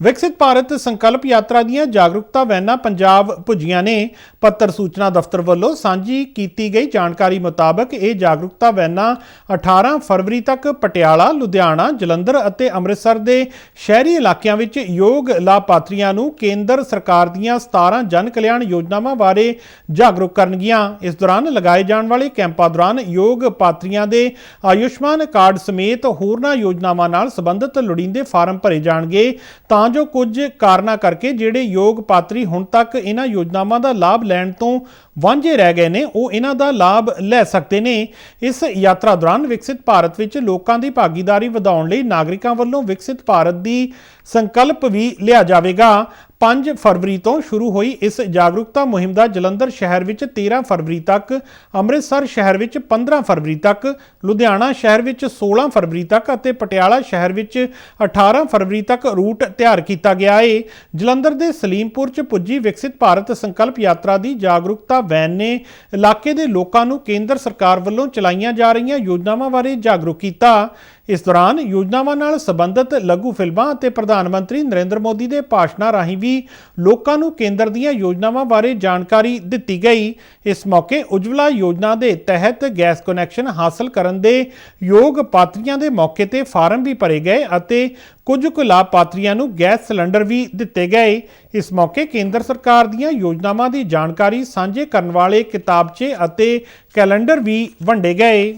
ਵਿਕਸਿਤ ਭਾਰਤ ਸੰਕਲਪ ਯਾਤਰਾ ਦੀਆਂ ਜਾਗਰੂਕਤਾ ਵੈਨਾਂ ਪੰਜਾਬ ਪੁੱਜੀਆਂ ਨੇ ਪੱਤਰ ਸੂਚਨਾ ਦਫ਼ਤਰ ਵੱਲੋਂ ਸਾਂਝੀ ਕੀਤੀ ਗਈ ਜਾਣਕਾਰੀ ਮੁਤਾਬਕ ਇਹ ਜਾਗਰੂਕਤਾ ਵੈਨਾਂ 18 ਫਰਵਰੀ ਤੱਕ ਪਟਿਆਲਾ, ਲੁਧਿਆਣਾ, ਜਲੰਧਰ ਅਤੇ ਅੰਮ੍ਰਿਤਸਰ ਦੇ ਸ਼ਹਿਰੀ ਇਲਾਕਿਆਂ ਵਿੱਚ ਯੋਗ ਲਾਭਪਾਤਰੀਆਂ ਨੂੰ ਕੇਂਦਰ ਸਰਕਾਰ ਦੀਆਂ 17 ਜਨ ਕਲਿਆਣ ਯੋਜਨਾਵਾਂ ਬਾਰੇ ਜਾਗਰੂਕ ਕਰਨਗੀਆਂ। ਇਸ ਦੌਰਾਨ ਲਗਾਏ ਜਾਣ ਵਾਲੇ ਕੈਂਪਾਂ ਦੌਰਾਨ ਯੋਗ ਪਾਤਰੀਆਂ ਦੇ ਆਯੁਸ਼ਮਾਨ ਕਾਰਡ ਸਮੇਤ ਹੋਰਨਾਂ ਯੋਜਨਾਵਾਂ ਨਾਲ ਸੰਬੰਧਿਤ ਲੋੜੀਂਦੇ ਫਾਰਮ ਭਰੇ ਜਾਣਗੇ। ਤਾਂ ਜੋ ਕੁਝ ਕਾਰਨਾਂ ਕਰਕੇ ਜਿਹੜੇ ਯੋਗ ਪਾਤਰੀ ਹੁਣ ਤੱਕ ਇਹਨਾਂ ਯੋਜਨਾਵਾਂ ਦਾ ਲਾਭ ਲੈਣ ਤੋਂ ਵਾਂਝੇ ਰਹਿ ਗਏ ਨੇ, ਉਹ ਇਹਨਾਂ ਦਾ ਲਾਭ ਲੈ ਸਕਦੇ ਨੇ। ਇਸ ਯਾਤਰਾ ਦੌਰਾਨ ਵਿਕਸਿਤ ਭਾਰਤ ਵਿੱਚ ਲੋਕਾਂ ਦੀ ਭਾਗੀਦਾਰੀ ਵਧਾਉਣ ਲਈ ਨਾਗਰਿਕਾਂ ਵੱਲੋਂ ਵਿਕਸਿਤ ਭਾਰਤ ਦੀ ਸੰਕਲਪ ਵੀ ਲਿਆ ਜਾਵੇਗਾ। 5 ਫਰਵਰੀ ਤੋਂ ਸ਼ੁਰੂ ਹੋਈ ਇਸ ਜਾਗਰੂਕਤਾ ਮੁਹਿੰਮ ਦਾ ਜਲੰਧਰ ਸ਼ਹਿਰ ਵਿੱਚ 13 ਫਰਵਰੀ ਤੱਕ, ਅੰਮ੍ਰਿਤਸਰ ਸ਼ਹਿਰ ਵਿੱਚ 15 ਫਰਵਰੀ ਤੱਕ, ਲੁਧਿਆਣਾ ਸ਼ਹਿਰ ਵਿੱਚ 16 ਫਰਵਰੀ ਤੱਕ ਅਤੇ ਪਟਿਆਲਾ ਸ਼ਹਿਰ ਵਿੱਚ 18 ਫਰਵਰੀ ਤੱਕ ਰੂਟ ਤਿਆਰ ਕੀਤਾ ਗਿਆ ਹੈ ਜਲੰਧਰ ਦੇ ਸਲੀਮਪੁਰ 'ਚ ਪੁੱਜੀ ਵਿਕਸਿਤ ਭਾਰਤ ਸੰਕਲਪ ਯਾਤਰਾ ਦੀ ਜਾਗਰੂਕਤਾ ਵੈਨ ਨੇ ਇਲਾਕੇ ਦੇ ਲੋਕਾਂ ਨੂੰ ਕੇਂਦਰ ਸਰਕਾਰ ਵੱਲੋਂ ਚਲਾਈਆਂ ਜਾ ਰਹੀਆਂ ਯੋਜਨਾਵਾਂ ਬਾਰੇ ਜਾਗਰੂਕ ਕੀਤਾ। ਇਸ ਦੌਰਾਨ ਯੋਜਨਾਵਾਂ ਨਾਲ ਸੰਬੰਧਿਤ ਲਘੂ ਫਿਲਮਾਂ ਅਤੇ ਪ੍ਰਧਾਨ ਮੰਤਰੀ ਨਰਿੰਦਰ ਮੋਦੀ ਦੇ ਭਾਸ਼ਣਾਂ ਰਾਹੀਂ ਵੀ ਵੀ ਲੋਕਾਂ ਨੂੰ ਕੇਂਦਰ ਦੀਆਂ ਯੋਜਨਾਵਾਂ ਬਾਰੇ ਜਾਣਕਾਰੀ ਦਿੱਤੀ ਗਈ। ਇਸ ਮੌਕੇ ਉਜਵਲਾ ਯੋਜਨਾ ਦੇ ਤਹਿਤ ਗੈਸ ਕਨੈਕਸ਼ਨ ਹਾਸਲ ਕਰਨ ਦੇ ਯੋਗ ਪਾਤਰੀਆਂ ਦੇ ਮੌਕੇ ਤੇ ਫਾਰਮ ਵੀ ਭਰੇ ਗਏ ਅਤੇ ਕੁਝ ਕੁ ਲਾਭਪਾਤਰੀਆਂ ਨੂੰ ਗੈਸ ਸਿਲੰਡਰ ਵੀ ਦਿੱਤੇ ਗਏ। ਇਸ ਮੌਕੇ ਕੇਂਦਰ ਸਰਕਾਰ ਦੀਆਂ ਯੋਜਨਾਵਾਂ ਦੀ ਜਾਣਕਾਰੀ ਸਾਂਝੇ ਕਰਨ ਵਾਲੇ ਕਿਤਾਬਚੇ ਅਤੇ ਕੈਲੰਡਰ ਵੀ ਵੰਡੇ ਗਏ।